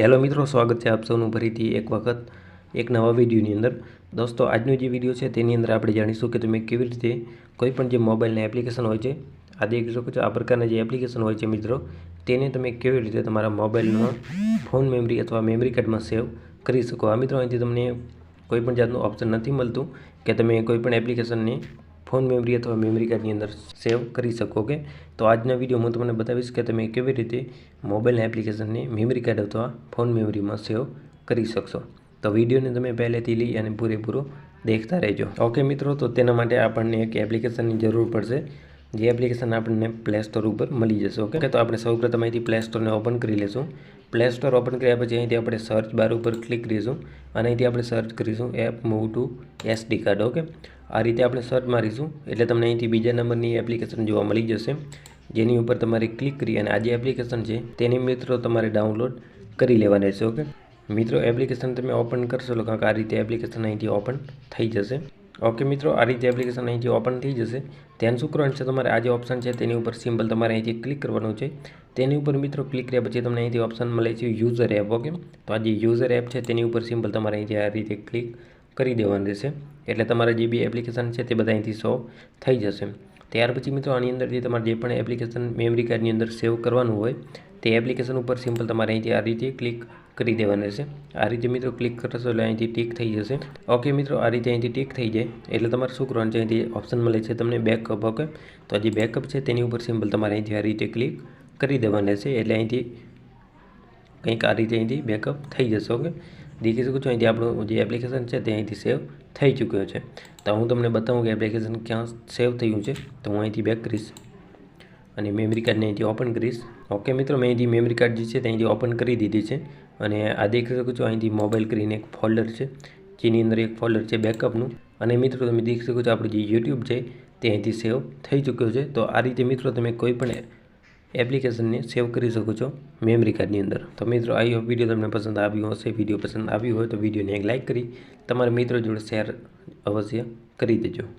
Hello મિત્રો, સ્વાગત છે આપ સૌનું ફરીથી એક વખત એક નવા વિડીયોની અંદર. દોસ્તો, આજનો જે વીડિયો છે તેની અંદર આપણે જાણીશું કે તમે કેવી રીતે કોઈ પણ જે મોબાઈલની એપ્લિકેશન હોય છે, આ દેખી શકો છો, આ પ્રકારના જે એપ્લિકેશન હોય છે મિત્રો, તેને તમે કેવી રીતે તમારા મોબાઈલમાં ફોન મેમરી અથવા મેમરી કાર્ડમાં સેવ કરી શકો. આ મિત્રો, અહીંથી તમને કોઈ પણ જાતનું ઓપ્શન નથી મળતું કે તમે કોઈ પણ એપ્લિકેશનને ફોન મેમરી અથવા મેમરી કાર્ડની અંદર સેવ કરી શકો કે? તો આજના વીડિયો હું તમને બતાવીશ કે તમે કેવી રીતે મોબાઈલ એપ્લિકેશનને મેમરી કાર્ડ અથવા ફોન મેમરીમાં સેવ કરી શકશો. તો વિડીયોને તમે પહેલેથી લઈ અને પૂરેપૂરો દેખતા રહેજો. ઓકે મિત્રો, તો તેના માટે આપણને એક એપ્લિકેશનની જરૂર પડશે. જે એપ્લિકેશન આપણને પ્લે સ્ટોર ઉપર મળી જશે ઓકે તો આપણે સૌપ્રથમ અહીંથી પ્લે સ્ટોરને ઓપન કરી લઈશું પ્લે સ્ટોર ઓપન કર્યા પછી અહીંથી આપણે સર્ચ બાર ઉપર ક્લિક કરીશું અને અહીંથી આપણે સર્ચ કરીશું app move to SD card, okay? આ રીતે આપણે સર્ચ મારીશું. એટલે તમને અહીંથી બીજા નંબરની એપ્લિકેશન જોવા મળી જશે. જેની ઉપર તમારે ક્લિક કરી અને આ જે એપ્લિકેશન છે, તેની મિત્રો તમારે ડાઉનલોડ કરી લેવાની છે, ઓકે? મિત્રો એપ્લિકેશન તમે ઓપન કરશો લોકો આ રીતે એપ્લિકેશન અહીંથી ઓપન થઈ જશે. ઓકે મિત્રો, આ રીતે એપ્લિકેશન અહીંથી ઓપન થઈ જશે. ધ્યાન શું કરવાનું છે, તમારે આ જે ઓપ્શન છે તેની ઉપર સિમ્પલ તમારે અહીંથી ક્લિક કરવાનું છે. તેની ઉપર મિત્રો ક્લિક કર્યા પછી તમને અહીંથી ઓપ્શન મળે છે યુઝર એપ ઓકે તો આ જે યુઝર એપ છે તેની ઉપર સિમ્પલ તમારે અહીંથી આ રીતે ક્લિક કરી દેવાનું રહેશે. એટલે તમારા જે બી એપ્લિકેશન છે તે બધા અહીંથી સો થઈ જશે. ત્યાર પછી મિત્રો આની અંદરથી તમારે જે પણ એપ્લિકેશન મેમરી કાર્ડની અંદર સેવ કરવાનું હોય, તે એપ્લિકેશન ઉપર સિમ્પલ તમારે અહીંથી આ રીતે ક્લિક કરી દેવાનું રહેશે. આ રીતે મિત્રો ક્લિક કરશો એટલે અહીંથી ટીક થઈ જશે. ઓકે મિત્રો, આ રીતે અહીંથી ટીક થઈ જાય. એટલે તમારે શું કરવાનું છે? અહીંથી ઓપ્શન મળે છે તમને બેકઅપ ઓકે તો જે બેકઅપ છે તેની ઉપર સિમ્પલ તમારે અહીંથી આ રીતે ક્લિક કરી દેવાના છે એટલે અહીંથી કંઈક આ રીતે અહીંથી બેકઅપ થઈ જશે ઓકે દેખી શકો છો અહીંથી આપણું જે એપ્લિકેશન છે તે અહીંથી સેવ થઈ ચૂક્યો છે. તો હું તમને બતાવું કે એપ્લિકેશન ક્યાં સેવ થયું છે. તો હું અહીંથી બેક કરીશ અને મેમરી કાર્ડને અહીંથી ઓપન કરીશ. ઓકે મિત્રો, મેં અહીંથી મેમરી કાર્ડ જે છે તે અહીંથી ઓપન કરી દીધી છે. અને આ દેખી શકો છો, અહીંથી મોબાઈલ કરીને એક ફોલ્ડર છે, જેની અંદર એક ફોલ્ડર છે બેકઅપનું અને મિત્રો, તમે દેખી શકો છો, આપણું જે યુટ્યુબ છે તે અહીંથી સેવ થઈ ચૂક્યો છે. તો આ રીતે, મિત્રો, તમે કોઈ પણ એપ્લિકેશનને સેવ કરી શકો છો મેમરી કાર્ડની અંદર. તો મિત્રો આ વીડિયો તમને પસંદ આવ્યો હશે. વીડિયો પસંદ આવ્યો હોય તો વિડીયોને એક લાઇક કરી. તમારા મિત્રો જોડે શેર અવશ્ય કરી દેજો.